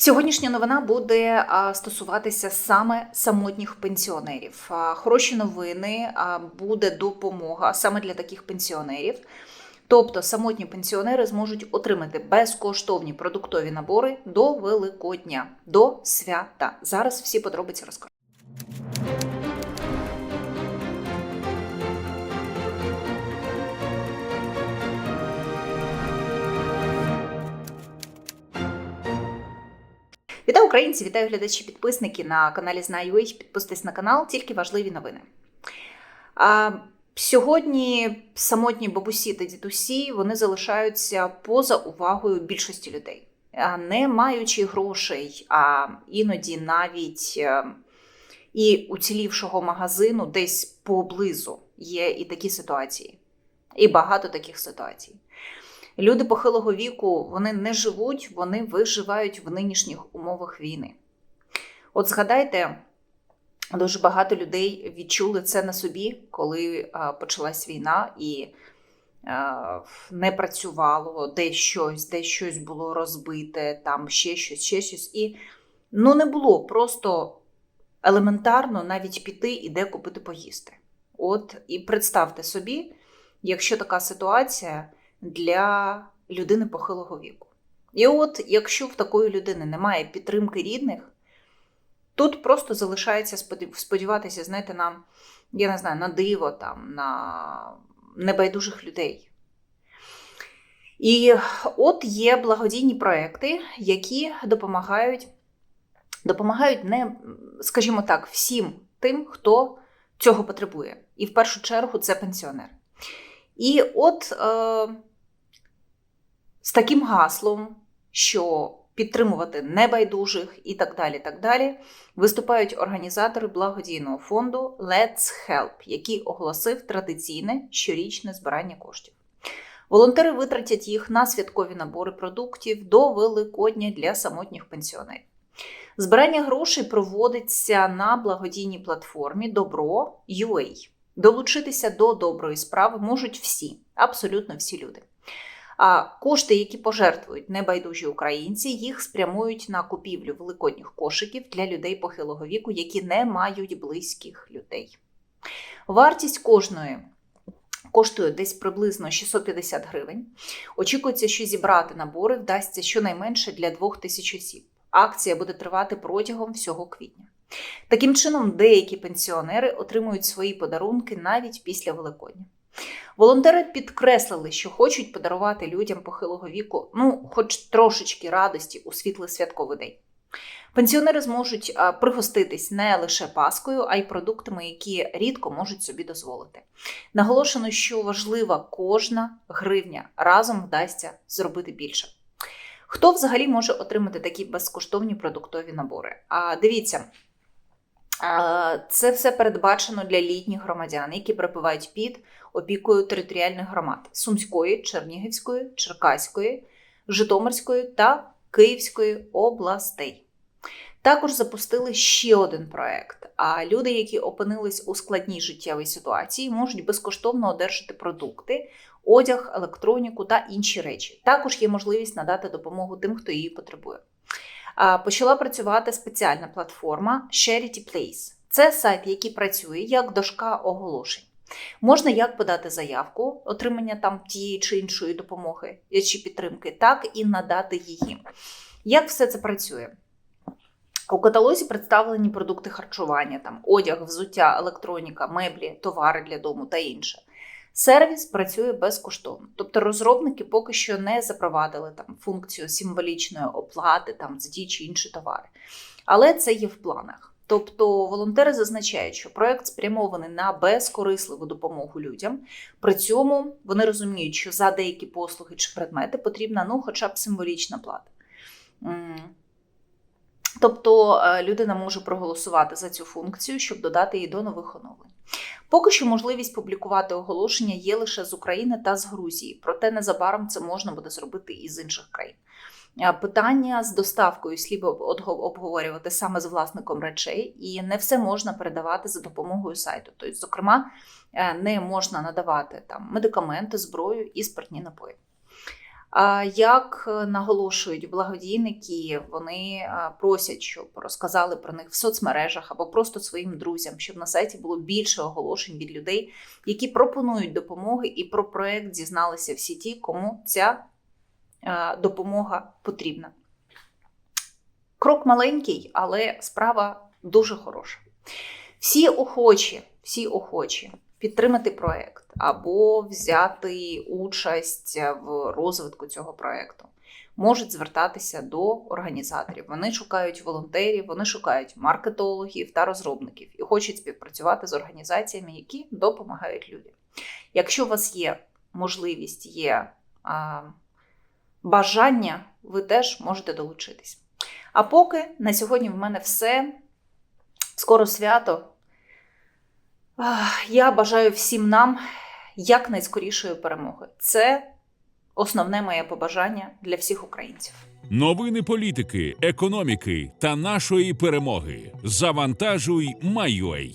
Сьогоднішня новина буде стосуватися саме самотніх пенсіонерів. Хороші новини буде допомога саме для таких пенсіонерів. Тобто самотні пенсіонери зможуть отримати безкоштовні продуктові набори до Великодня, до свята. Зараз всі подробиці розкажу. Українці, вітаю глядачі, підписники на каналі Знаю.ua. Підписуйтесь на канал, тільки важливі новини. А, сьогодні самотні бабусі та дідусі вони залишаються поза увагою більшості людей, не маючи грошей, а іноді навіть е, і уцілівшого магазину десь поблизу є і такі ситуації, і багато таких ситуацій. Люди похилого віку вони не живуть, вони виживають в нинішніх умовах війни. От згадайте, дуже багато людей відчули це на собі, коли почалась війна і не працювало, де щось, де щось було розбите, там ще щось, ще щось. І ну не було просто елементарно навіть піти і де купити поїсти. От і представте собі, якщо така ситуація для людини похилого віку. І от, якщо в такої людини немає підтримки рідних, тут просто залишається сподіватися, знаєте, на, я не знаю, на диво, там, на небайдужих людей. І от є благодійні проекти, які допомагають, допомагають не, скажімо так, всім тим, хто цього потребує. І в першу чергу це пенсіонери. І от е, з таким гаслом, що підтримувати небайдужих і так далі, так далі, виступають організатори благодійного фонду Let's Help, який оголосив традиційне щорічне збирання коштів. Волонтери витратять їх на святкові набори продуктів до Великодня для самотніх пенсіонерів. Збирання грошей проводиться на благодійній платформі Добро.ua. Долучитися до доброї справи можуть всі, абсолютно всі люди. А кошти, які пожертвують небайдужі українці, їх спрямують на купівлю великодніх кошиків для людей похилого віку, які не мають близьких людей. Вартість кожної коштує десь приблизно 650 гривень. Очікується, що зібрати набори вдасться щонайменше для 2000 осіб. Акція буде тривати протягом всього квітня. Таким чином, деякі пенсіонери отримують свої подарунки навіть після Великодня. Волонтери підкреслили, що хочуть подарувати людям похилого віку, ну, хоч трошечки радості у світлий святковий день. Пенсіонери зможуть пригоститись не лише паскою, а й продуктами, які рідко можуть собі дозволити. Наголошено, що важлива кожна гривня разом вдасться зробити більше. Хто взагалі може отримати такі безкоштовні продуктові набори? А дивіться, це все передбачено для літніх громадян, які перебувають під опікою територіальних громад Сумської, Чернігівської, Черкаської, Житомирської та Київської областей. Також запустили ще один проект. А люди, які опинились у складній життєвій ситуації, можуть безкоштовно одержати продукти, одяг, електроніку та інші речі. Також є можливість надати допомогу тим, хто її потребує почала працювати спеціальна платформа Charity Place. Це сайт, який працює як дошка оголошень. Можна як подати заявку, отримання там тієї чи іншої допомоги чи підтримки, так і надати її. Як все це працює? У каталозі представлені продукти харчування, там одяг, взуття, електроніка, меблі, товари для дому та інше. Сервіс працює безкоштовно, тобто розробники поки що не запровадили там функцію символічної оплати там за ті чи інші товари. Але це є в планах. Тобто волонтери зазначають, що проект спрямований на безкорисливу допомогу людям. При цьому вони розуміють, що за деякі послуги чи предмети потрібна ну, хоча б символічна плата. Тобто е, людина може проголосувати за цю функцію, щоб додати її до нових оновлень. Поки що можливість публікувати оголошення є лише з України та з Грузії, проте незабаром це можна буде зробити і з інших країн. Питання з доставкою слід обговорювати саме з власником речей, і не все можна передавати за допомогою сайту. Тобто, зокрема, е, не можна надавати там медикаменти, зброю і спиртні напої. Як е, наголошують благодійники, вони е, просять, щоб розказали про них в соцмережах або просто своїм друзям, щоб на сайті було більше оголошень від людей, які пропонують допомоги, і про проект дізналися всі ті, кому ця е, допомога потрібна. Крок маленький, але справа дуже хороша. Всі охочі, всі охочі підтримати проект або взяти участь в розвитку цього проекту. Можуть звертатися до організаторів. Вони шукають волонтерів, вони шукають маркетологів та розробників і хочуть співпрацювати з організаціями, які допомагають людям. Якщо у вас є можливість, є а, бажання, ви теж можете долучитись. А поки на сьогодні в мене все. Скоро свято. Я бажаю всім нам якнайскорішої перемоги. Це основне моє побажання для всіх українців. Новини політики, економіки та нашої перемоги. Завантажуй Майой.